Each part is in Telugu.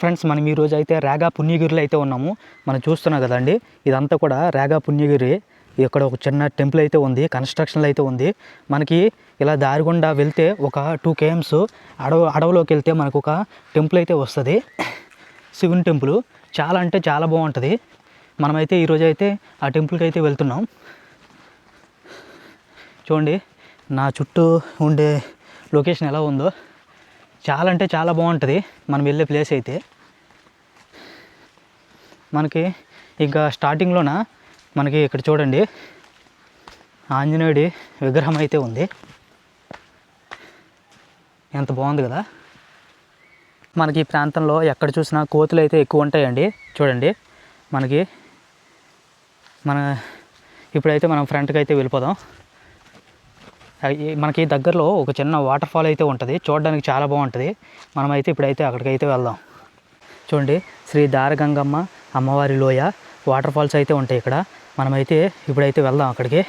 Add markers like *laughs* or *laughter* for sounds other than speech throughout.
ఫ్రెండ్స్ మనం ఈరోజు అయితే రేగా పుణ్యగిరిలో అయితే ఉన్నాము. మనం చూస్తున్నాం కదండి ఇదంతా కూడా రేగా పుణ్యగిరి. ఇక్కడ ఒక చిన్న టెంపుల్ అయితే ఉంది కన్స్ట్రక్షన్లో అయితే ఉంది. మనకి ఇలా దారి గుండా వెళ్తే ఒక టూ కేఎమ్స్ అడవు అడవిలోకి వెళ్తే మనకు ఒక టెంపుల్ అయితే వస్తుంది. శివుని టెంపుల్. చాలా అంటే చాలా బాగుంటుంది. మనమైతే ఈరోజు అయితే ఆ టెంపుల్కి అయితే వెళ్తున్నాం. చూడండి నా చుట్టూ ఉండే లొకేషన్ ఎలా ఉందో. చాలా అంటే చాలా బాగుంటుంది. మనం వెళ్ళే ప్లేస్ అయితే. మనకి ఇంకా స్టార్టింగ్లోన మనకి ఇక్కడ చూడండి. ఆంజనేయుడి విగ్రహం అయితే ఉంది. ఎంత బాగుంది కదా? మనకి ఈ ప్రాంతంలో ఎక్కడ చూసినా కోతులు అయితే ఎక్కువ ఉంటాయండి. చూడండి. మనకి మన ఇప్పుడైతే మనం ఫ్రంట్కి అయితే వెళ్ళిపోదాం. మనకి దగ్గరలో ఒక చిన్న వాటర్ ఫాల్ అయితే ఉంటుంది. చూడడానికి చాలా బాగుంటుంది. మనమైతే ఇప్పుడైతే అక్కడికైతే వెళ్దాం. చూడండి శ్రీ దారగంగమ్మ అమ్మవారి లోయ వాటర్ ఫాల్స్ అయితే ఉంటాయి ఇక్కడ. మనమైతే ఇప్పుడైతే వెళ్దాం అక్కడికి.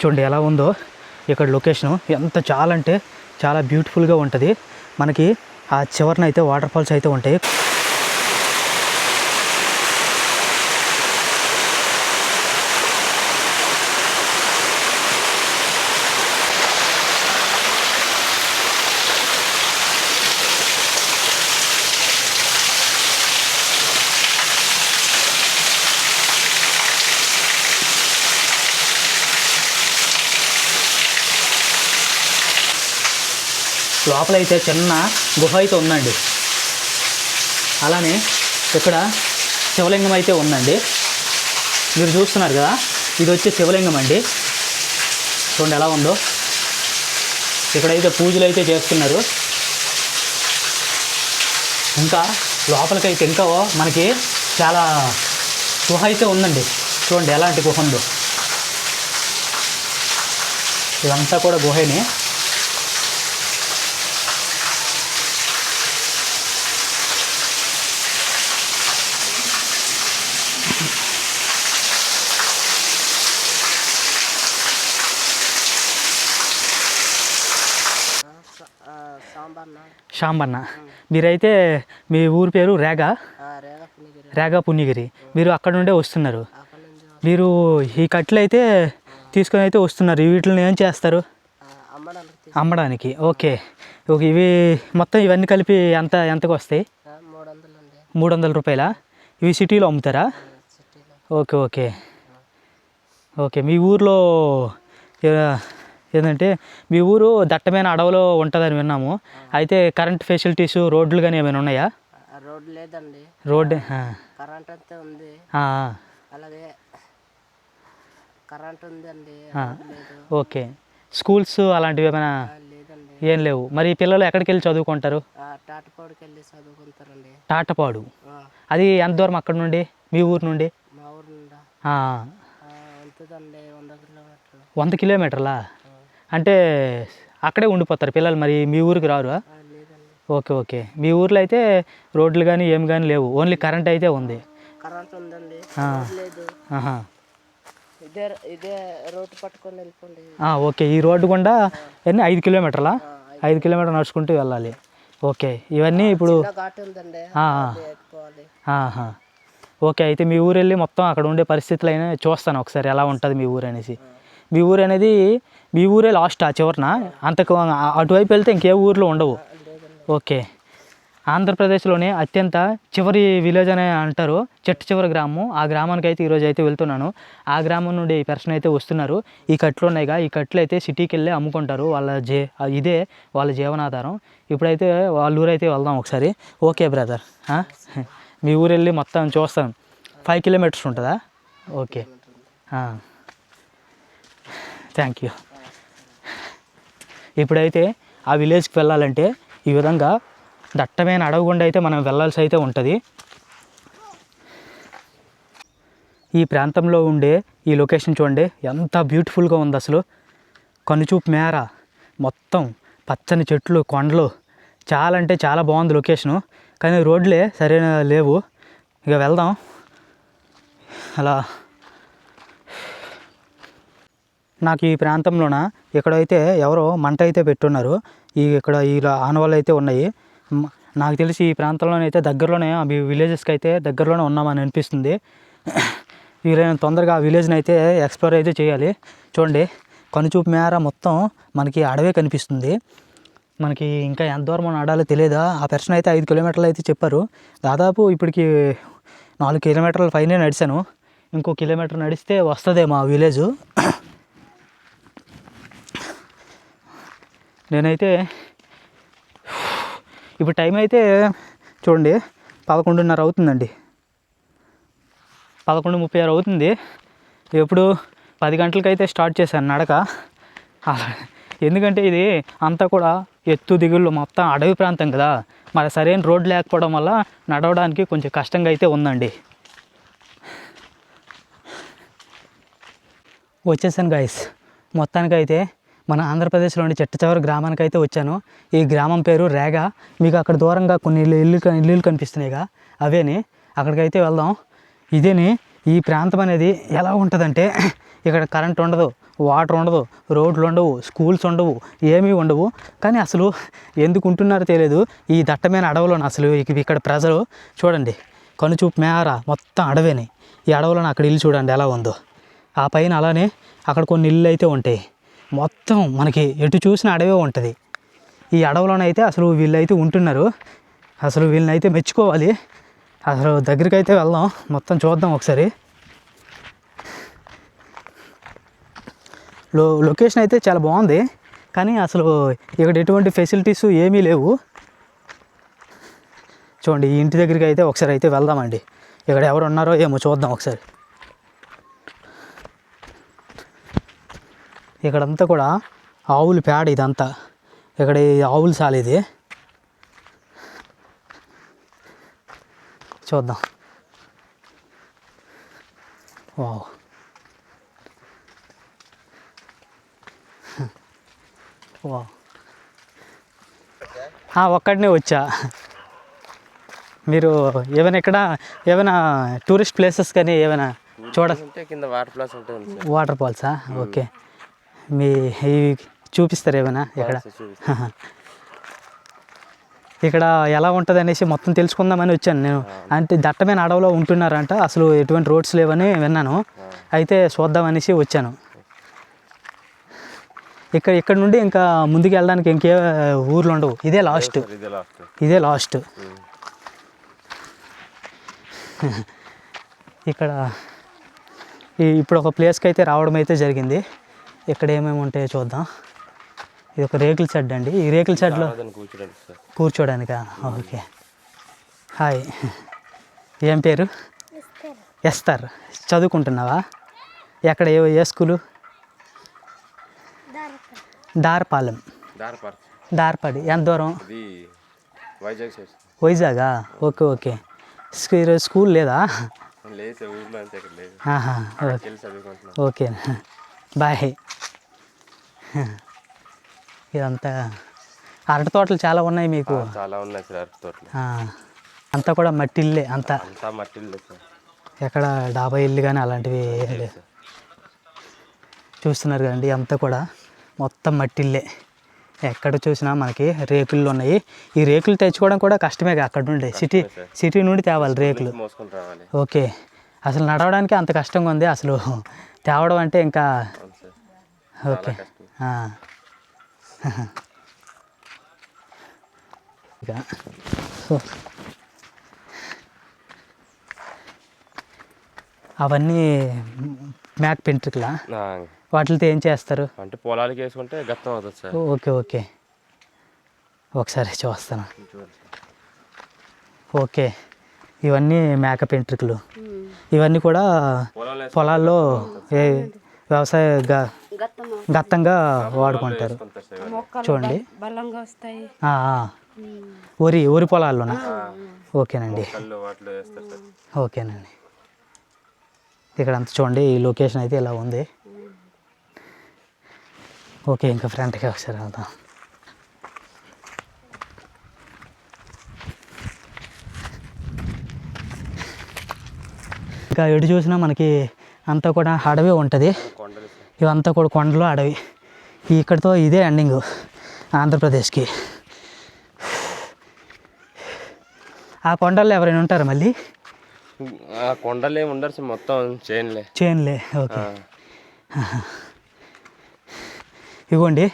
చూడండి ఎలా ఉందో ఇక్కడ లొకేషను ఎంత చాలా అంటే చాలా బ్యూటిఫుల్గా ఉంటుంది. మనకి ఆ చివరన అయితే వాటర్ ఫాల్స్ అయితే ఉంటాయి. లోపల అయితే చిన్న గుహ అయితే ఉందండి. అలానే ఇక్కడ శివలింగం అయితే ఉందండి. మీరు చూస్తున్నారు కదా ఇది వచ్చి శివలింగం అండి. చూడండి ఎలా ఉందో. ఇక్కడైతే పూజలు అయితే చేస్తున్నారు. ఇంకా లోపలికైతే ఇంకా మనకి చాలా గుహ అయితే ఉందండి. చూడండి ఎలాంటి గుహ ఉందో. ఇదంతా కూడా గుహనే. శాంబన్న మీరైతే మీ ఊరి పేరు రేగా? రేగా పుణ్యగిరి. మీరు అక్కడ నుండే వస్తున్నారు. మీరు ఈ కట్టెలు అయితే తీసుకొని అయితే వస్తున్నారు. వీటిని ఏం చేస్తారు? అమ్మడానికి ఓకే. ఓకే ఇవి మొత్తం ఇవన్నీ కలిపి ఎంత ఎంతకు వస్తాయి? మూడు వందలు రూపాయల? ఇవి సిటీలో అమ్ముతారా? Okay okay. ఓకే మీ ఊర్లో ఏంటంటే మీ ఊరు దట్టమైన అడవిలో ఉంటుందని విన్నాము. అయితే కరెంట్ ఫెసిలిటీస్ రోడ్లు కానీ ఏమైనా ఉన్నాయా? ఆ, రోడ్డు లేదండి. రోడ్ కరెంట్ అంతే ఉంది. అలాగే కరెంట్ ఉందండి ఓకే. స్కూల్స్ అలాంటివి ఏమైనా ఏం లేవు. మరి పిల్లలు ఎక్కడికి వెళ్ళి చదువుకుంటారు? ఆ, టాటపాడుకి వెళ్ళి చదువుకుంటారండి. టాటపాడు అది ఎంత దూరం అక్కడ నుండి? మీ ఊరు నుండి? మా ఊరు నుండా? ఆ, ఉంటుందండి వంద కిలోమీటర్లు? అంటే అక్కడే ఉండిపోతారు పిల్లలు మరి మీ ఊరికి రారు? Okay okay. మీ ఊర్లో అయితే రోడ్లు కానీ ఏమి కానీ లేవు. ఓన్లీ కరెంట్ అయితే ఉంది. కరెంట్ ఉందండి. ఆ. రోడ్డు లేదు. ఆహా. ఇదే ఇదే రోడ్డు పట్టుకొని వెళ్ళిపోండి. ఆ, ఓకే. ఈ రోడ్డు గుండా ఎన్ని? ఐదు కిలోమీటర్లా? ఐదు కిలోమీటర్ నడుచుకుంటూ వెళ్ళాలి. ఓకే. ఇవన్నీ ఇప్పుడు. ఓకే. అయితే మీ ఊరు వెళ్ళి మొత్తం అక్కడ ఉండే పరిస్థితులు అయినా చూస్తాను ఒకసారి ఎలా ఉంటుంది మీ ఊరు అనేసి. మీ ఊరు అనేది మీ ఊరే లాస్ట్ ఆ చివరిన? అంతకు అటువైపు వెళ్తే ఇంకే ఊర్లో ఉండవు. ఓకే. ఆంధ్రప్రదేశ్లోనే అత్యంత చివరి విలేజ్ అనే అంటారు. చెట్టు చివరి గ్రామం. ఆ గ్రామానికి అయితే ఈరోజు అయితే వెళ్తున్నాను. ఆ గ్రామం నుండి ఈ పర్సన్ అయితే వస్తున్నారు. ఈ కట్లు ఉన్నాయిగా ఈ కట్లు అయితే సిటీకి వెళ్ళి అమ్ముకుంటారు. వాళ్ళ జే ఇదే వాళ్ళ జీవనాధారం. ఇప్పుడైతే వాళ్ళ ఊరైతే వెళ్దాం ఒకసారి. ఓకే బ్రదర్ మీ ఊరు వెళ్ళి మొత్తం చూస్తాం ఫైవ్ కిలోమీటర్స్ ఉంటుందా? ఓకే. థ్యాంక్ యూ ఇప్పుడైతే ఆ విలేజ్కి వెళ్ళాలంటే ఈ విధంగా దట్టమైన అడవి గుండా అయితే మనం వెళ్ళాల్సి అయితే ఉంటుంది. ఈ ప్రాంతంలో ఉండే ఈ లొకేషన్ చూడండి ఎంత బ్యూటిఫుల్గా ఉంది అసలు. కనుచూపు మేర మొత్తం పచ్చని చెట్లు కొండలు. చాలా అంటే చాలా బాగుంది లొకేషను. కానీ రోడ్లే సరైన లేవు. ఇక వెళ్దాం. అలా నాకు ఈ ప్రాంతంలోన ఇక్కడైతే ఎవరో మంట అయితే పెట్టున్నారు ఈ ఇక్కడ ఈ ఆనవాళ్ళు అయితే ఉన్నాయి. నాకు తెలిసి ఈ ప్రాంతంలోనే అయితే దగ్గరలోనే అవి విలేజెస్కి అయితే దగ్గరలోనే ఉన్నామని అనిపిస్తుంది. వీలైన తొందరగా ఆ విలేజ్ని అయితే ఎక్స్ప్లోర్ అయితే చేయాలి. చూడండి కనుచూపు మేర మొత్తం మనకి అడవే కనిపిస్తుంది. మనకి ఇంకా ఎంత దూరం మనం ఆడాలో తెలియదా ఆ పర్సన్ అయితే ఐదు కిలోమీటర్లు అయితే చెప్పారు. దాదాపు ఇప్పటికి నాలుగు కిలోమీటర్ల పైనే నడిచాను. ఇంకో కిలోమీటర్ నడిస్తే వస్తుంది మా విలేజ్ నేనైతే ఇప్పుడు టైం అయితే చూడండి పదకొండున్నర అవుతుందండి. పదకొండు ముప్పై ఆరు అవుతుంది. ఎప్పుడు పది గంటలకైతే స్టార్ట్ చేశాను నడక. ఎందుకంటే ఇది అంతా కూడా ఎత్తు దిగుళ్ళు మొత్తం అడవి ప్రాంతం కదా. మరి సరైన రోడ్ లేకపోవడం వల్ల నడవడానికి కొంచెం కష్టంగా అయితే ఉందండి. వచ్చేసాను గాయస్ మొత్తానికైతే మన ఆంధ్రప్రదేశ్లోని చిట్టచివరి గ్రామానికి అయితే వచ్చాను. ఈ గ్రామం పేరు రేగ. మీకు అక్కడ దూరంగా కొన్ని ఇల్లు ఇల్లు ఇల్లులు కనిపిస్తున్నాయిగా. అవేని. అక్కడికైతే వెళ్దాం. ఇదేని. ఈ ప్రాంతం అనేది ఎలా ఉంటుందంటే ఇక్కడ కరెంట్ ఉండదు వాటర్ ఉండదు రోడ్లు ఉండవు స్కూల్స్ ఉండవు ఏమీ ఉండవు. కానీ అసలు ఎందుకు ఉంటున్నారో తెలియదు. ఈ దట్టమైన అడవులను అసలు ఇక్కడ ప్రజలు చూడండి. కనుచూపు మేర మొత్తం అడవేని. ఈ అడవులను అక్కడ ఇల్లు చూడండి ఎలా ఉందో. ఆ పైన అలానే అక్కడ కొన్ని ఇల్లు అయితే ఉంటాయి. మొత్తం మనకి ఎటు చూసిన అడవే ఉంటుంది. ఈ అడవిలోనైతే అసలు వీళ్ళైతే ఉంటున్నారు. అసలు వీళ్ళని అయితే మెచ్చుకోవాలి. అసలు దగ్గరికి అయితే వెళ్దాం. మొత్తం చూద్దాం ఒకసారి. లో లొకేషన్ అయితే చాలా బాగుంది. కానీ అసలు ఇక్కడ ఎటువంటి ఫెసిలిటీస్ ఏమీ లేవు. చూడండి ఈ ఇంటి దగ్గరికి అయితే ఒకసారి అయితే వెళ్దామండి. ఇక్కడ ఎవరు ఉన్నారో ఏమో చూద్దాం ఒకసారి. ఇక్కడంతా కూడా ఆవుల పేడ ఇదంతా. ఇక్కడ ఈ ఆవులు సాలేది చూద్దాం. వావ్. వావ్. ఒక్కడినే వచ్చా. మీరు ఏమైనా ఇక్కడ ఏమైనా టూరిస్ట్ ప్లేసెస్ కానీ ఏమైనా చూడ కింద వాటర్ ఫాల్సా ఓకే. మీ ఇవి చూపిస్తారు ఏమైనా ఇక్కడ. ఇక్కడ ఎలా ఉంటుంది అనేసి మొత్తం తెలుసుకుందామని వచ్చాను నేను. అంటే దట్టమైన అడవిలో ఉంటున్నారంట. అసలు ఎటువంటి రోడ్స్ లేవని విన్నాను. అయితే చూద్దామనేసి వచ్చాను. ఇక్కడ ఇక్కడ నుండి ఇంకా ముందుకు వెళ్ళడానికి ఇంకే ఊర్లు ఉండవు. ఇదే లాస్ట్. ఇదే లాస్ట్. ఇదే లాస్ట్. *laughs* ఇక్కడ ఈ- ఇప్పుడు ఒక ప్లేస్కి అయితే రావడం అయితే జరిగింది. ఇక్కడ ఏమేమి ఉంటాయో చూద్దాం. ఇది ఒక రేకుల షెడ్ అండి. ఈ రేకుల షెడ్లో కూర్చోడానికి ఓకే. హాయ్. ఏం పేరు? ఎస్తర్. చదువుకుంటున్నావా? ఎక్కడ? ఏ ఏ స్కూలు? దారపాలెం. దారపడి. ఎంత దూరం? Vizag okay okay. ఈరోజు స్కూల్ లేదా? ఓకే. బాయ్. ఇదంతా అరటి తోటలు చాలా ఉన్నాయి మీకు. చాలా ఉన్నాయి సార్ అరటి తోటలు. అంతా కూడా మట్టి ఇల్లే అంతా. అంతా మట్టి సార్. ఎక్కడ డాబా ఇల్లు కానీ అలాంటివి చూస్తున్నారు కదండి అంతా కూడా మొత్తం మట్టిల్లే. ఎక్కడ చూసినా మనకి రేకులు ఉన్నాయి. ఈ రేకులు తెచ్చుకోవడం కూడా కష్టమే అక్కడ నుండి. సిటీ సిటీ నుండి తేవాలి రేకులు. ఓకే. అసలు నడవడానికి అంత కష్టంగా ఉంది అసలు. తేవడం అంటే ఇంకా ఓకే. సో. అవన్నీ మ్యాక్ పెంట్రికలా? వాటితో ఏం చేస్తారు? అంటే పొలాలకి వేసుకుంటే గత్తం అవుతుంది సార్. Okay okay. ఒకసారి చూస్తాను. ఓకే. ఇవన్నీ మేక పెంట్రికలు. ఇవన్నీ కూడా పొలాల్లో ఏ వ్యవసాయ గత్తంగా వాడుకుంటారు. చూడండి. వరి వరి పొలాల్లోనా? ఓకేనండి. ఓకేనండి. ఇక్కడ అంతా చూడండి ఈ లొకేషన్ అయితే ఇలా ఉంది. ఓకే ఇంకా ఫ్రంట్కి ఒకసారి వెళ్దాం. ఇంకా ఎటు చూసినా మనకి అంతా కూడా అడవి ఉంటుంది. ఇవంతా కూడా కొండలు అడవి. ఇక్కడితో ఇదే ఎండింగ్ ఆంధ్రప్రదేశ్కి. ఆ కొండల్లో ఎవరైనా ఉంటారా మళ్ళీ? ఆ కొండలు ఉండరు మొత్తం చేయనులే చేయనులే ఓకే. ఇవ్వండి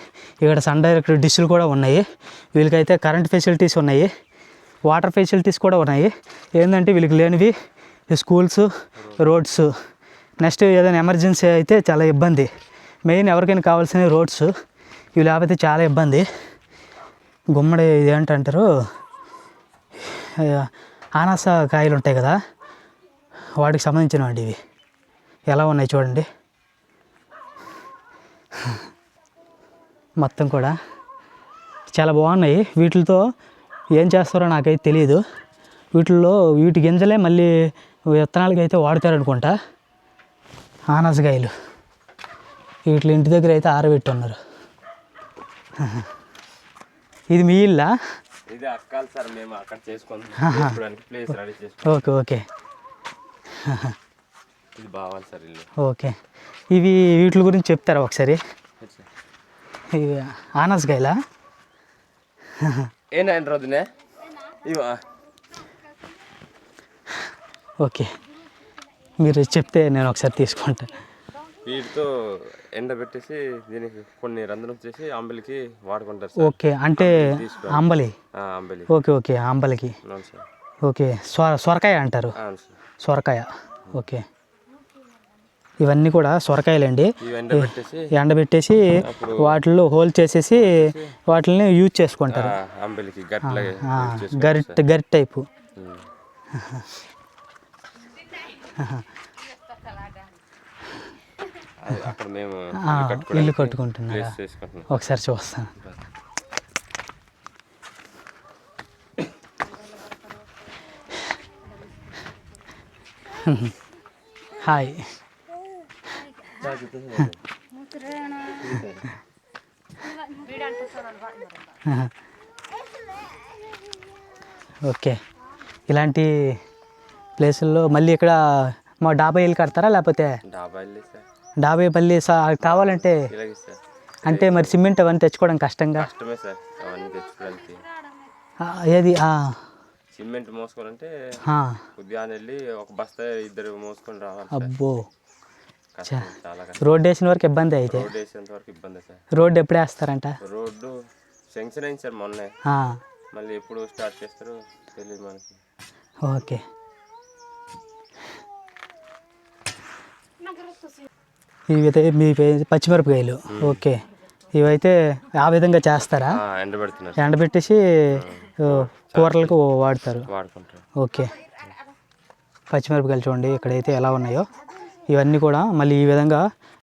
ఇక్కడ సన్ డైరెక్ట్ డిష్లు కూడా ఉన్నాయి. వీళ్ళకైతే కరెంట్ ఫెసిలిటీస్ ఉన్నాయి. వాటర్ ఫెసిలిటీస్ కూడా ఉన్నాయి. ఏంటంటే వీళ్ళకి లేనివి స్కూల్స్ రోడ్స్. నెక్స్ట్ ఏదైనా ఎమర్జెన్సీ అయితే చాలా ఇబ్బంది. మెయిన్ ఎవరికైనా కావాల్సిన రోడ్స్ ఇవి లేకపోతే చాలా ఇబ్బంది. గుమ్మడి ఇదేంటంటారు? ఆనాస కాయలు ఉంటాయి కదా వాటికి సంబంధించినవండి ఇవి. ఎలా ఉన్నాయి చూడండి. మొత్తం కూడా చాలా బాగున్నాయి. వీటితో ఏం చేస్తారో నాకైతే తెలియదు వీటిల్లో వీటి గింజలే మళ్ళీ విత్తనాలకి అయితే వాడతారు అనుకుంటా ఆనసకాయలు వీటి ఇంటి దగ్గర అయితే ఆరబెట్టి ఉన్నారు *laughs* ఇది మీ ఇల్లా? *laughs* Okay okay. *laughs* ఇది బావాలి సార్ ఇల్లు. ఓకే. ఇవి వీటి గురించి చెప్తారా ఒకసారి. ఇవి ఆనసకాయలా ఏనాయన రోజునే ఇవా? ఓకే. మీరు చెప్తే నేను ఒకసారి తీసుకుంటా. వీటితో ఎండబెట్టేసి దీనికి కొన్ని రంధ్రం చేసి అంబలికి వాడుకుంటారు సార్. ఓకే అంటే అంబలి? ఓకే ఓకే అంబలికి. ఓకే సొర సొరకాయ అంటారు? సొరకాయ ఓకే. ఇవన్నీ కూడా సొరకాయలండి ఎండబెట్టేసి వాటిల్లో హోల్ చేసేసి వాటిని యూజ్ చేసుకుంటారు. గరిట్ గరిట్ టైపు *laughs* అది అక్కడ మేము ఆ, ఇల్లు కట్టుకోవడానికి ఇల్లు కట్టుకుంటున్నారా? ఒకసారి చూస్తాను హాయ్ ఓకే. ఇలాంటి ప్లేసుల్లో మళ్ళీ ఇక్కడ మా డాబా ఇల్లు కడతారా లేకపోతే డాబా సార్. పల్లి సా- కావాలంటే సార్. అంటే మరి సిమెంట్ అవన్నీ తెచ్చుకోవడం కష్టంగా? సార్. ఏది? సిమెంట్ మోసుకోవాలంటే ఆ, ఉదయాన్నే వెళ్ళి ఒక బస్తా ఇద్దరు మోసుకొని రావాలి సార్. అబ్బో. రోడ్ వేసిన వరకు ఇబ్బంది అయితే? రోడ్ వేసేంత వరకు ఇబ్బంది సార్. రోడ్డు ఎప్పుడు వేస్తారంట? రోడ్డు శాంక్షన్ అయింది సార్ మొన్నే. మళ్ళీ ఎప్పుడు స్టార్ట్ చేస్తారో తెలియదు మనకి. ఓకే. ఇవైతే మీ పే- పచ్చిమిరపకాయలు. ఓకే. ఇవైతే ఆ విధంగా చేస్తారా? ఎండబెడుతున్నారు. ఎండబెట్టేసి కూరలకు వాడతారు. ఓకే. పచ్చిమిరపకాయలు చూడండి ఇక్కడైతే ఎలా ఉన్నాయో. ఇవన్నీ కూడా మళ్ళీ ఈ విధంగా